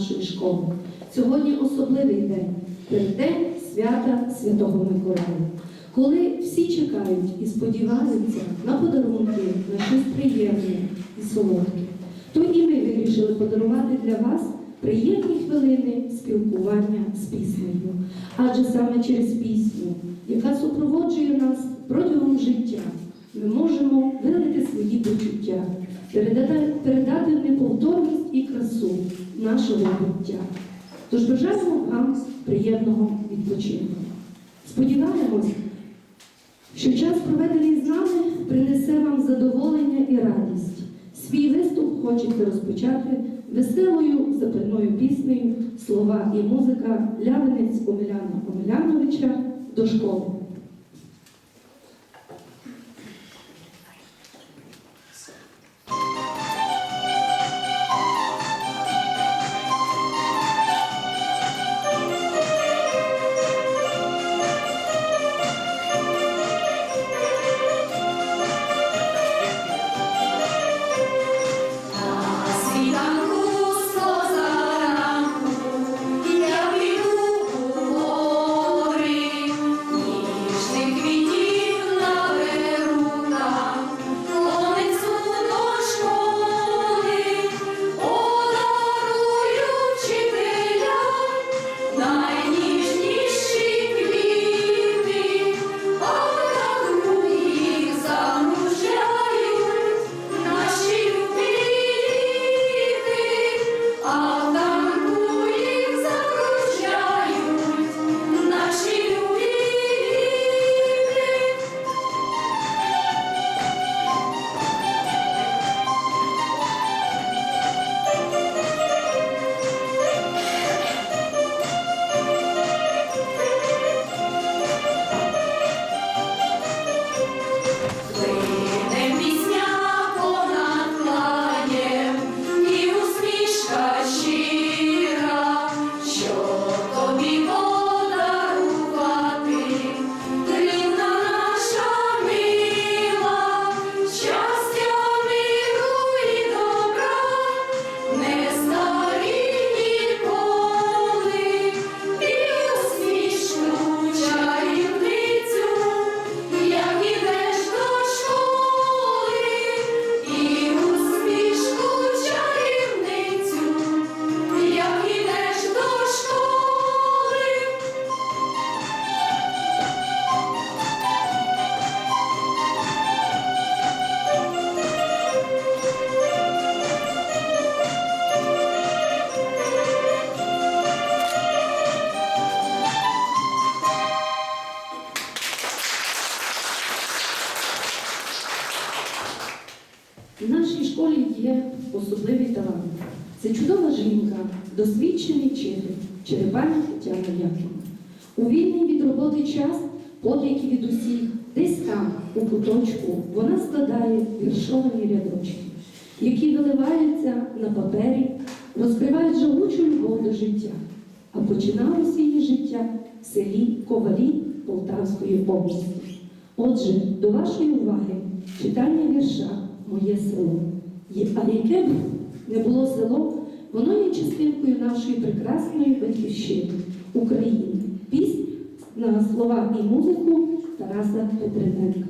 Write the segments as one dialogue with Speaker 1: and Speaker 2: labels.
Speaker 1: нашої школи. Сьогодні особливий день переддень свята Святого Миколая. Коли всі чекають і сподіваються на подарунки, на щось приємне і солодке, то і ми вирішили подарувати для вас приємні хвилини спілкування з піснею. Адже саме через пісню, яка супроводжує нас протягом життя, ми можемо вилити свої почуття, передати, передати неповторність і красу нашого буття. Тож бажаємо вам приємного відпочинку. Сподіваємось, що час, проведений з нами, принесе вам задоволення і радість. Свій виступ хочете розпочати веселою запальною піснею, слова і музика Лявинець Омеляна Омеляновича до школи. Від усіх, десь там, у куточку, вона складає віршовані рядочки, які виливаються на папері, розкривають живучу любов до життя. А починалося її життя в селі Ковалі Полтавської області. Отже, до вашої уваги читання вірша Моє село. А яке б не було село, воно є частинкою нашої прекрасної батьківщини України. Пісня на слова і музику
Speaker 2: Tarasa Petrynenka.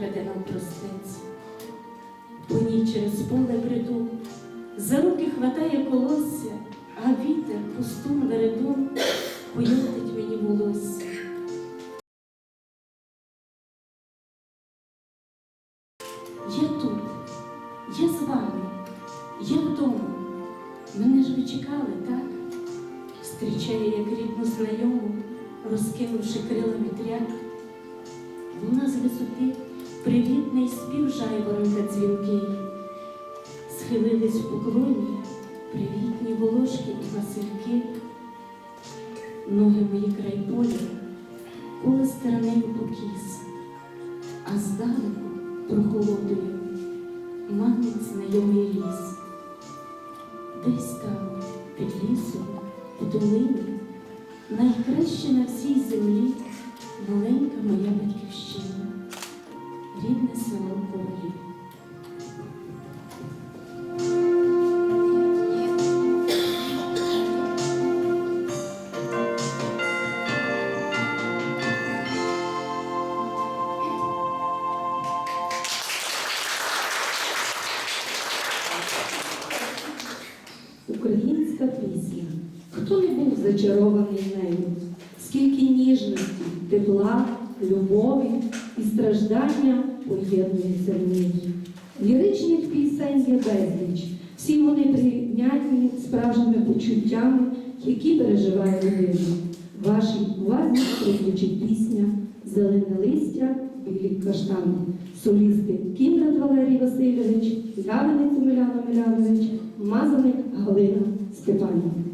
Speaker 2: Веде нам простець. По ній через поле бреду, за руки хватає колосся, а вітер пустун вередун койотить мені волосся. Я тут, я з вами, я вдома. Мене ж ви чекали, так? Зустрічає як рідну знайому, розкинувши крила вітряк. Луна з висоти привітний спів жайворонка дзвінкий. Схилились в поклоні привітні волошки і васильки. Ноги мої край поля, коле сторонею покіс, а здалеку прохолодою манить знайомий ліс. Десь там, під лісом, в долині, найкраще на всій землі маленька моя батьківщина, село
Speaker 1: Українська пісня. Хто не був зачарований нею? Скільки ніжності, тепла, любові і страждання поєднуються в ній. Ліричних пісень є безліч. Всі вони прийнятні справжніми почуттями, які переживає людина. Вашій увазі приключить пісня Зелене листя, білі каштани. Солісти Кіндрат Валерій Васильович, Лявинець Миляна Милянович, Мазаник Галина Степанівна.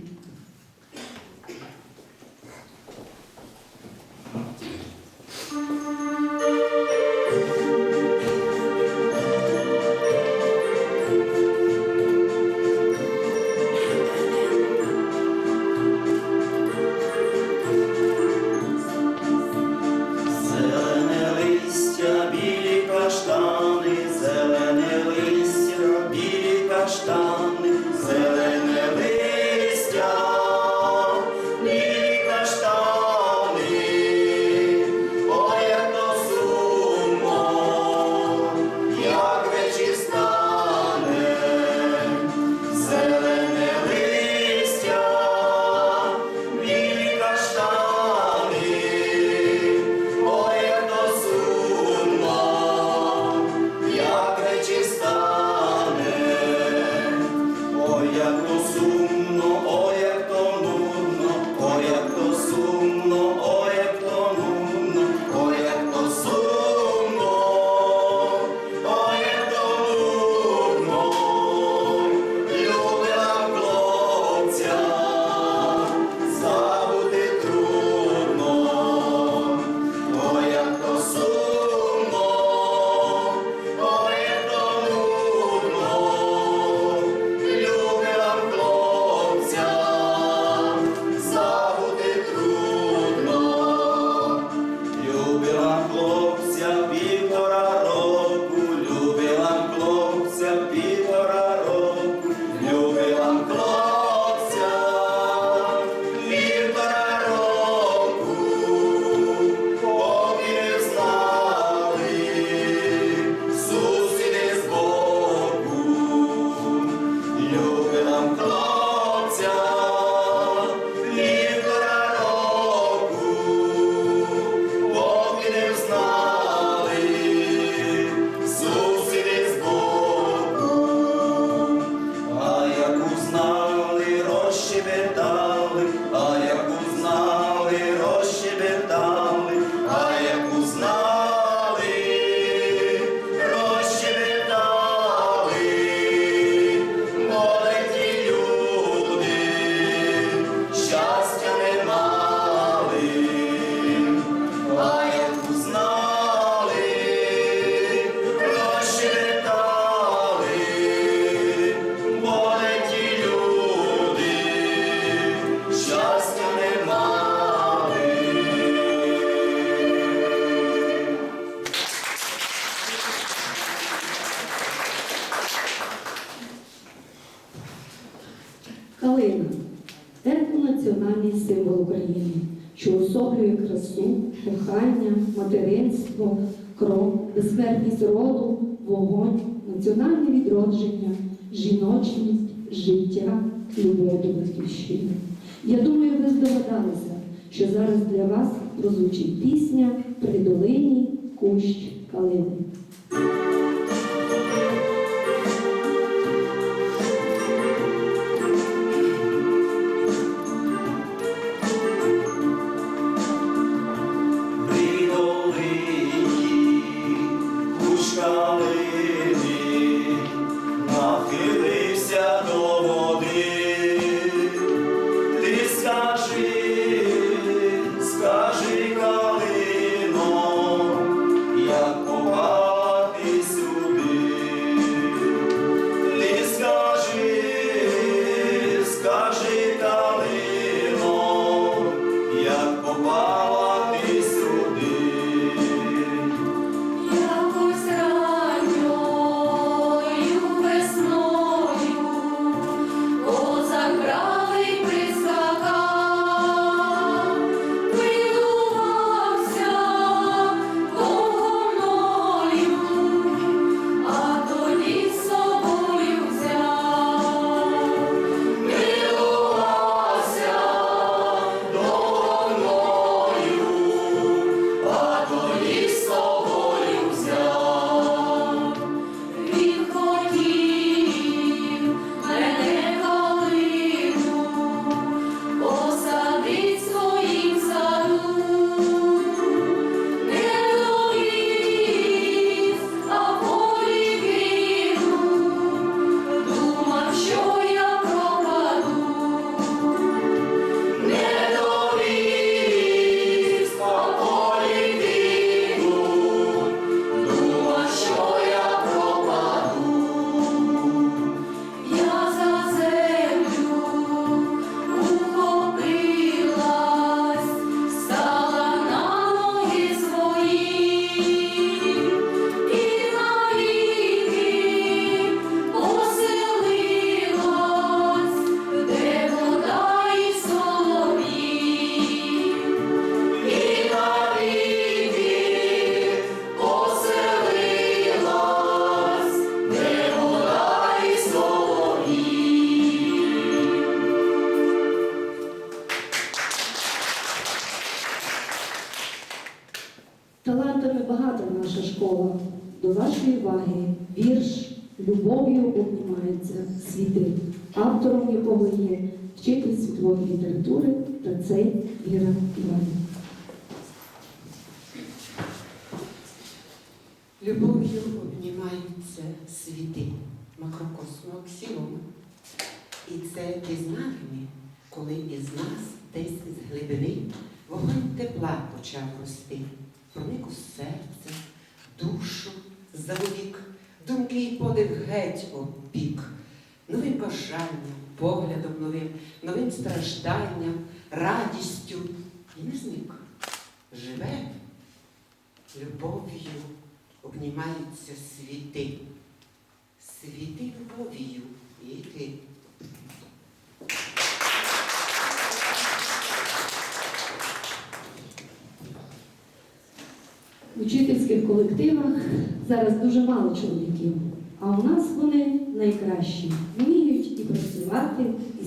Speaker 2: Кров, роду, вогонь, національне відродження, жіночність, життя, любов до батьківщини. Я думаю, ви здогадалися, що зараз для вас прозвучить пісня при долині кущ калини. Любов'ю обнімаються світи, автором якого є вчитель світової літератури та цей Віра Іванівна.
Speaker 3: Любов'ю обнімаються світи, макрокосмо аксіома. І це пізнання, коли із нас десь із глибини вогонь тепла почав рости, проник у серце, душу, завік, думки й подих геть обпік, новим бажанням, поглядом новим, новим стражданням, радістю. І не зник. Живе. Любов'ю обнімаються світи, світи любов'ю. І ти.
Speaker 2: В учительських колективах зараз дуже мало чоловіків, а у нас вони найкращі, вміють і працювати, і